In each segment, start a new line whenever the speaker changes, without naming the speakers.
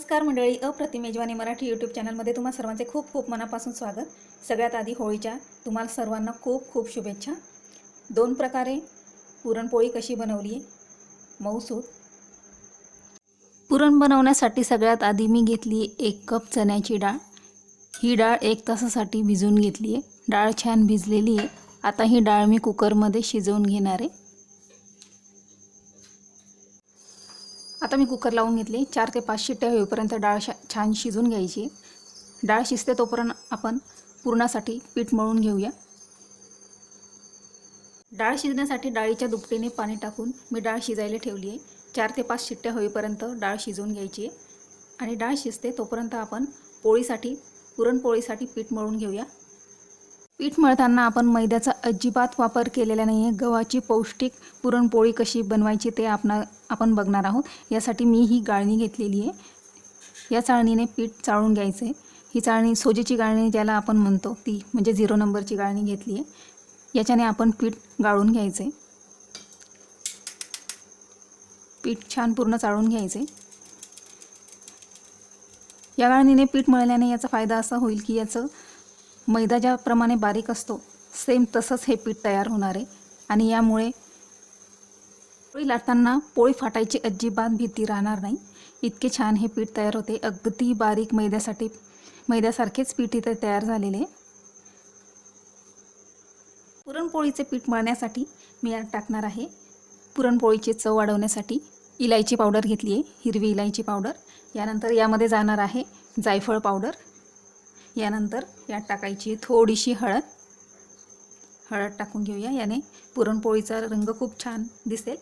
नमस्कार मंडळी अप्रतिम मेजवानी मराठी यूट्यूब चॅनलमध्ये तुम्हा सर्वांचे खूप खूप मनापासून स्वागत. सगळ्यात आधी होळीच्या तुम्हाला सर्वांना खूप खूप शुभेच्छा. दोन प्रकारे पुरणपोळी कशी बनवली आहे मऊसूत पुरण बनवण्यासाठी सगळ्यात आधी मी घेतली एक कप चण्याची डाळ. ही डाळ एक तासासाठी भिजवून घेतली आहे. डाळ छान भिजलेली आहे. आता ही डाळ मी कुकरमध्ये शिजवून घेणार आहे. आता मी कुकर लावून घेतले. चार ते पाच शिट्ट्या होईपर्यंत डाळ शा छान शिजून घ्यायची. डाळ शिजते तोपर्यंत आपण पुरणासाठी पीठ मळून घेऊया. डाळ शिजण्यासाठी डाळीच्या दुपटीने पाणी टाकून मी डाळ शिजायला ठेवली आहे. चार ते पाच शिट्ट्या होईपर्यंत डाळ शिजवून घ्यायची आणि डाळ शिजते तोपर्यंत आपण पोळीसाठी पुरणपोळीसाठी पीठ मळून घेऊया. पीठ मळताना आपण मैद्याचा अजिबात वापर केलेला नाही आहे गव्हाची पौष्टिक पुरणपोळी कशी बनवायची ते आपण आपण बघणार आहोत. यासाठी मी ही गाळणी घेतलेली आहे. या चाळणीने पीठ चाळून घ्यायचं आहे ही चाळणी सोजीची गाळणी ज्याला आपण म्हणतो ती म्हणजे झिरो नंबरची गाळणी घेतली आहे. याच्याने आपण पीठ गाळून घ्यायचं आहे पीठ छान पूर्ण चाळून घ्यायचे या गाळणीने पीठ मळल्याने याचा फायदा असा होईल की याचं मैदा ज्याप्रमाणे बारीक असतो सेम तसंच हे पीठ तयार होणार आहे. आणि यामुळे पोळी लाटताना पोळी फाटायची अजिबात भीती राहणार नाही. इतके छान हे पीठ तयार होते. अगदी बारीक मैद्यासाठी मैद्यासारखेच पीठ इथे तयार झालेले आहे. पुरणपोळीचे पीठ मळण्यासाठी मी यात टाकणार आहे. पुरणपोळीची चव वाढवण्यासाठी इलायची पावडर घेतली आहे हिरवी इलायची पावडर. यानंतर यामध्ये जाणार आहे जायफळ पावडर. यानंतर यात टाकायची थोडीशी हळद. हळद टाकून घेऊया. याने पुरणपोळीचा रंग खूप छान दिसेल.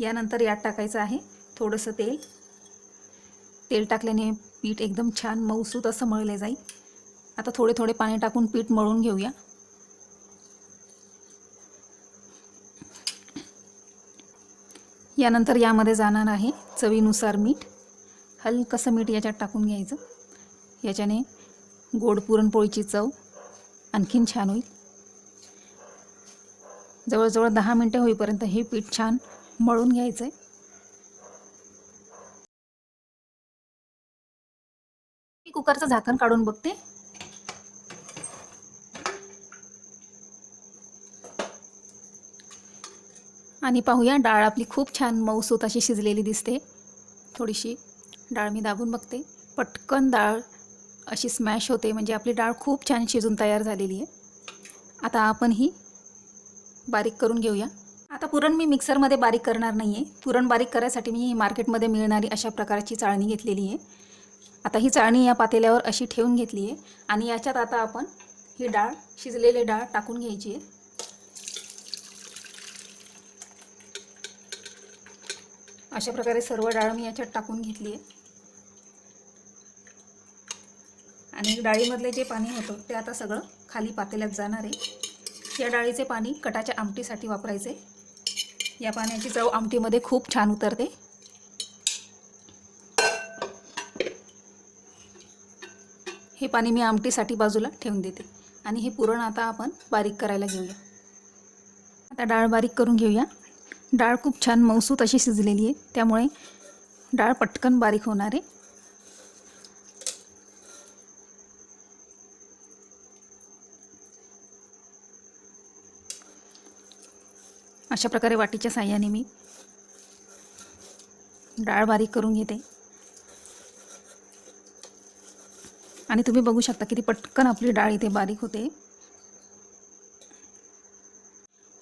यानंतर यात टाकायचं आहे थोडंसं तेल. तेल टाकल्याने पीठ एकदम छान मऊसूत असं मळले जाईल. आता थोडे थोडे पाणी टाकून पीठ मळून घेऊया. यानंतर यामध्ये जाणार आहे चवीनुसार मीठ. हलकंसं मीठ याच्यात टाकून घ्यायचं. याच्याने गोड पुरणपोळीची चव आणखीन छान होईल. जवळजवळ दहा मिनटं होईपर्यंत हे पीठ छान मळून घ्यायचं आहे मी कुकरचं झाकण काढून बघते. आणि पाहूया डाळ आपली खूप छान मऊसूत अशी शिजलेली दिसते. थोडीशी डाळ मी दाबून बघते. पटकन डाळ अशी स्मॅश होते. म्हणजे आपली डाळ खूप छान शिजून तयार झालेली आहे. आता आपण ही बारीक करून घेऊया. आता पुरण मी मिक्सरमध्ये बारीक करणार नाही आहे पुरण बारीक करायसाठी मी मार्केटमध्ये मिळणारी अशा प्रकारची चाळणी घेतलेली आहे. आता ही चाळणी या पातेल्यावर अशी ठेवून घेतली आहे. आणि याच्यात आता आपण ही डाळ शिजलेली डाळ टाकून घ्यायची आहे. अशा प्रकारे सर्व डाळ मी याच्यात टाकून घेतली आहे. आणि डाळीमधले जे पाणी होतं ते आता सगळं खाली पातेल्यात जाणार आहे. या डाळीचे पाणी कटाच्या आमटीसाठी वापरायचे. या पाण्याची चव आमटीमध्ये खूप छान उतरते. हे पाणी मी आमटीसाठी बाजूला ठेवून देते. आणि हे पुरण आता आपण बारीक करायला घेऊया. आता डाळ बारीक करून घेऊया. डाळ खूप छान मौसूत अशी शिजलेली आहे. त्यामुळे डाळ पटकन बारीक होणार आहे. अशा प्रकारे वाटीच्या साह्याने मी डाळ बारीक करून घेते. आणि तुम्ही बघू शकता किती पटकन आपली डाळ इथे बारीक होते.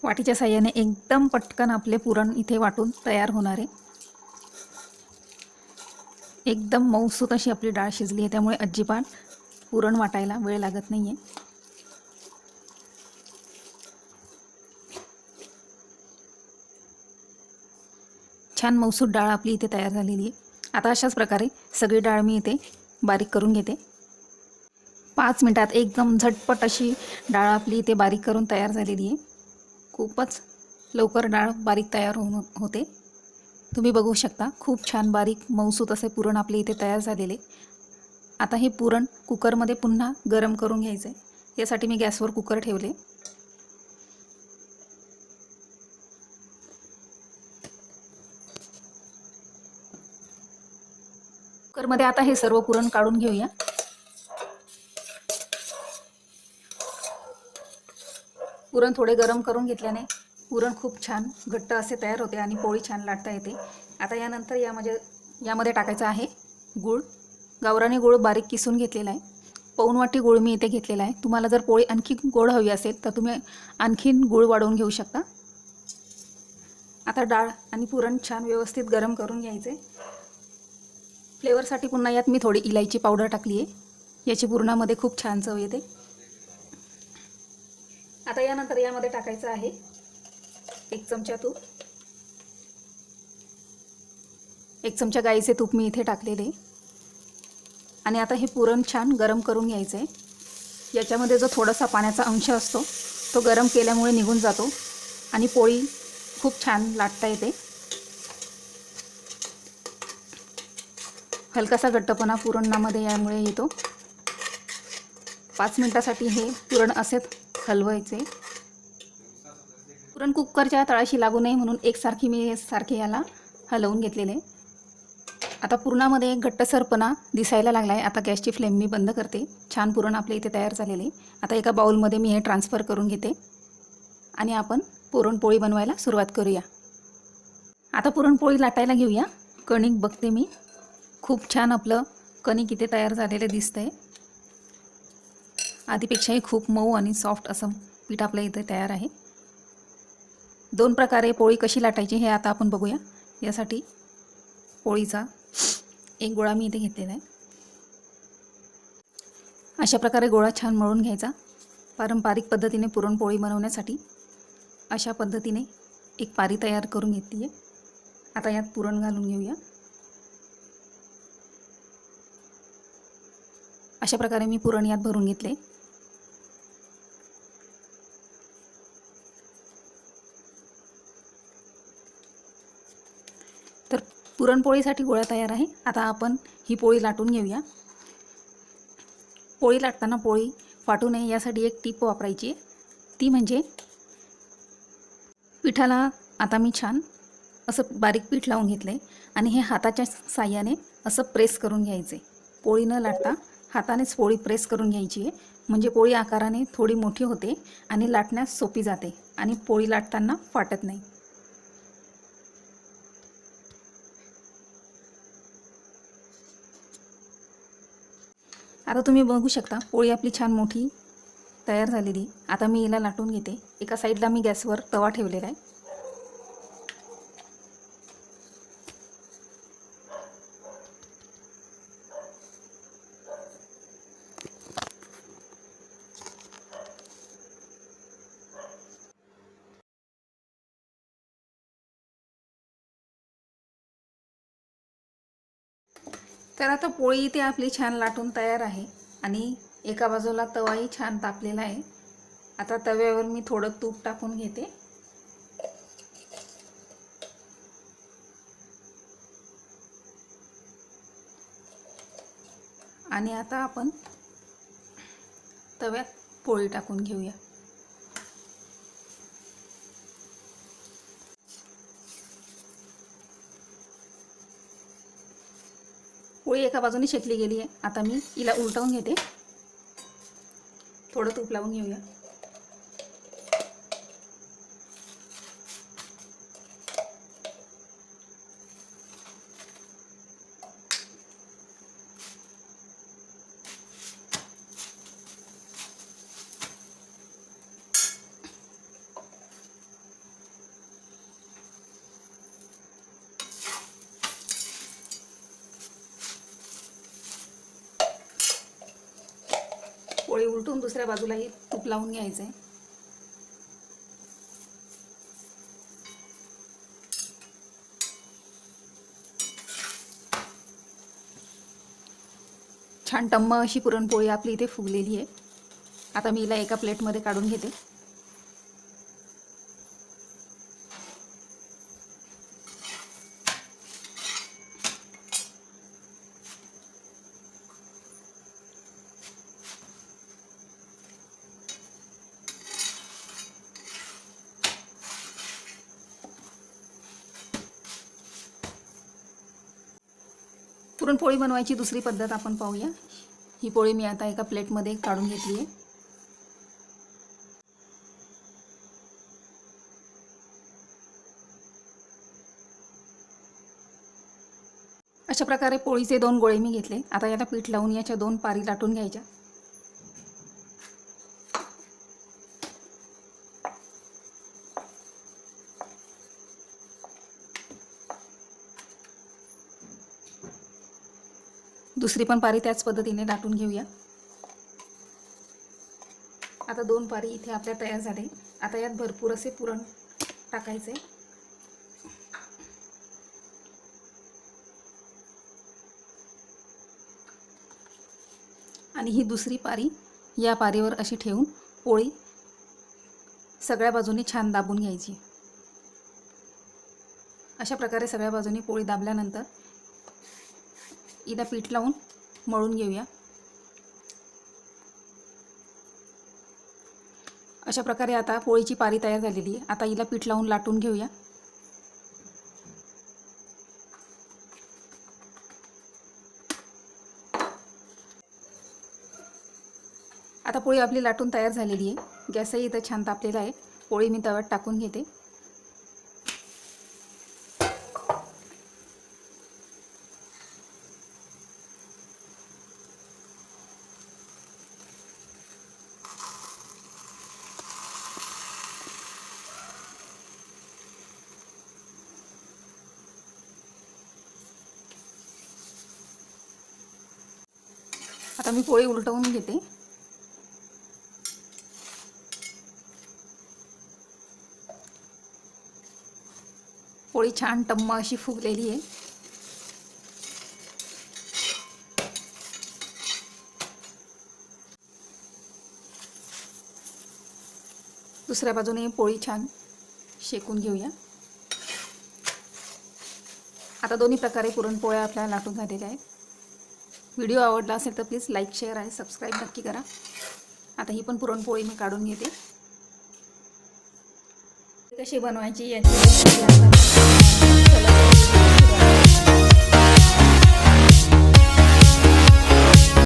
वाटीच्या साह्याने एकदम पटकन आपले पुरण इथे वाटून तयार होणार आहे. एकदम मऊसूत अशी आपली डाळ शिजली आहे त्यामुळे अजिबात पुरण वाटायला वेळ लागत नाही आहे छान मौसूत डाळ आपली इथे तयार झालेली आहे. आता अशाच प्रकारे सगळी डाळ मी इथे बारीक करून घेते. पाच मिनटात एकदम झटपट अशी डाळ आपली इथे बारीक करून तयार झालेली आहे. खूपच लवकर डाळ बारीक तयार होऊन होते. तुम्ही बघू शकता खूप छान बारीक मऊसूत असे पुरण आपले इथे तयार झालेले. आता हे पुरण कुकरमध्ये पुन्हा गरम करून घ्यायचं आहे यासाठी मी गॅसवर कुकर ठेवले. मध्ये आता हे सर्व पुरण काढून घेऊया. पुरण थोडे गरम करून घेतल्याने पुरण खूप छान घट्ट असे तयार होते आणि पोळी छान लाटता येते. आता यानंतर यामध्ये म्हणजे यामध्ये टाकायचं आहे गूळ. गावराने गूळ बारीक किसून घेतलेला आहे. पाऊण वाटी गूळ मी इथे घेतलेला आहे. तुम्हाला जर पोळी आणखी गोड हवी असेल तर तुम्ही आणखीन गूळ वाढवून घेऊ शकता. आता डाळ आणि पुरण छान व्यवस्थित गरम करून घ्यायचे. फ्लेवरसाठी पुन्हा यात मी थोडी इलायची पावडर टाकली आहे. याची पुरणामध्ये खूप छान चव येते. आता यानंतर यामध्ये टाकायचं आहे एक चमचा तूप. एक चमचा गाईचे तूप मी इथे टाकलेले. आणि आता हे पुरण छान गरम करून घ्यायचं आहे याच्यामध्ये जो थोडासा पाण्याचा अंश असतो तो गरम केल्यामुळे निघून जातो. आणि पोळी खूप छान लाटता येते. हलकासा घट्टपणा पुरणामध्ये यामुळे येतो. पाच मिनटासाठी हे पुरण असेच हलवायचे. पुरण कुकरच्या तळाशी लागू नये म्हणून एकसारखी मी सारखे याला हलवून घेतलेले. आता पुरणामध्ये घट्टसरपणा दिसायला लागला आहे आता गॅसची फ्लेम मी बंद करते. छान पुरण आपल्या इथे तयार झालेले. आता एका बाउलमध्ये मी हे ट्रान्सफर करून घेते. आणि आपण पुरणपोळी बनवायला सुरुवात करूया. आता पुरणपोळी लाटायला घेऊया. कणिक बघते मी. खूप छान आपलं कणिक इथे तयार झालेलं दिसतंय. आधीपेक्षाही खूप मऊ आणि सॉफ्ट असं पीठ आपल्या इथे तयार आहे. दोन प्रकारे पोळी कशी लाटायची हे आता आपण बघूया. यासाठी पोळीचा एक गोळा मी इथे घेतलेला आहे. अशा प्रकारे गोळा छान मळून घ्यायचा. पारंपरिक पद्धतीने पुरणपोळी बनवण्यासाठी अशा पद्धतीने एक पारी तयार करून घेतली आहे आता यात पुरण घालून घेऊया. अशा प्रकारे मी पुरण यात भरून घेतले. तर पुरणपोळीसाठी गोळ्या तयार आहे. आता आपण ही पोळी लाटून घेऊया. पोळी लाटताना पोळी फाटू नये यासाठी एक टीप वापरायची आहे. ती म्हणजे पिठाला आता मी छान असं बारीक पीठ लावून घेतलं आहे आणि हे हाताच्या साह्याने असं प्रेस करून घ्यायचे पोळी न लाटता हातानेच पोळी प्रेस करून घ्यायची आहे. म्हणजे पोळी आकाराने थोडी मोठी होते आणि लाटण्यास सोपी जाते आणि पोळी लाटताना फाटत नाही. आता तुम्ही बघू शकता पोळी आपली छान मोठी तयार झालेली. आता मी हिला लाटून घेते. एका साईडला मी गॅसवर तवा ठेवलेला आहे. तर आता पोळी इथे आपली छान लाटून तयार आहे. आणि एका बाजूला तवाही छान तापलेला आहे. आता तव्यावर मी थोडं तूप टाकून घेते. आणि आता आपण तव्यात पोळी टाकून घेऊया. पोळी एका बाजूने शेकली गेली आहे आता मी हिला उलटवून घेते. थोडं तूप लावून घेऊया पोळी उलटून दुसऱ्या बाजूलाही तूप लावून घ्यायचं आहे छान टम्म अशी पुरणपोळी आपली इथे फुगलेली आहे. आता मी हिला एका प्लेटमध्ये काढून घेते. पुरणपोळी बनवायची दुसरी पद्धत आपण पाहूया. ही पोळी मी आता एका प्लेटमध्ये काढून घेतली आहे. अशा प्रकारे पोळीचे दोन गोळे मी घेतले. आता याला पीठ लावून याच्या दोन पारी लाटून घ्यायच्या. दुसरी पण पारी त्याच पद्धतीने लाटून घेऊया. आता दोन पारी इथे आपल्या तयार झाले. आता यात भरपूर असे पुरण टाकायचे. आणि ही दुसरी पारी या पारीवर अशी ठेवून पोळी सगळ्या बाजूनी छान दाबून घ्यायची. अशा प्रकारे सगळ्या बाजूनी पोळी दाबल्यानंतर हिला पीठ लावून मळून घेऊया. अशा प्रकारे आता पोळीची पारी तयार झालेली आहे. आता हिला पीठ लावून लाटून घेऊया. आता पोळी आपली लाटून तयार झालेली आहे. गॅसही इथं छान तापलेला आहे. पोळी मी तव्यात टाकून घेते. आता मी पोळी उलटवून घेते. पोळी छान टम्म अशी फुगलेली आहे. दुसऱ्या बाजूने पोळी छान शेकून घेऊया. आता दोन्ही प्रकारे पुरणपोळ्या आपल्याला लाटून झालेल्या आहेत. व्हिडिओ आवडला असेल तर प्लीज लाईक शेअर आणि सबस्क्राईब नक्की करा. आता ही पण पुरणपोळी मी काढून घेते. कशी बनवायची याची